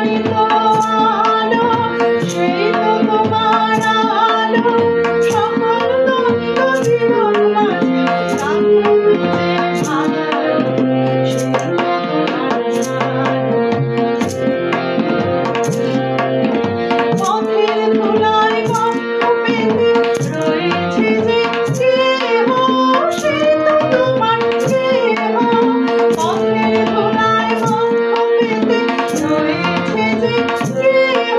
Lord. 너의 기대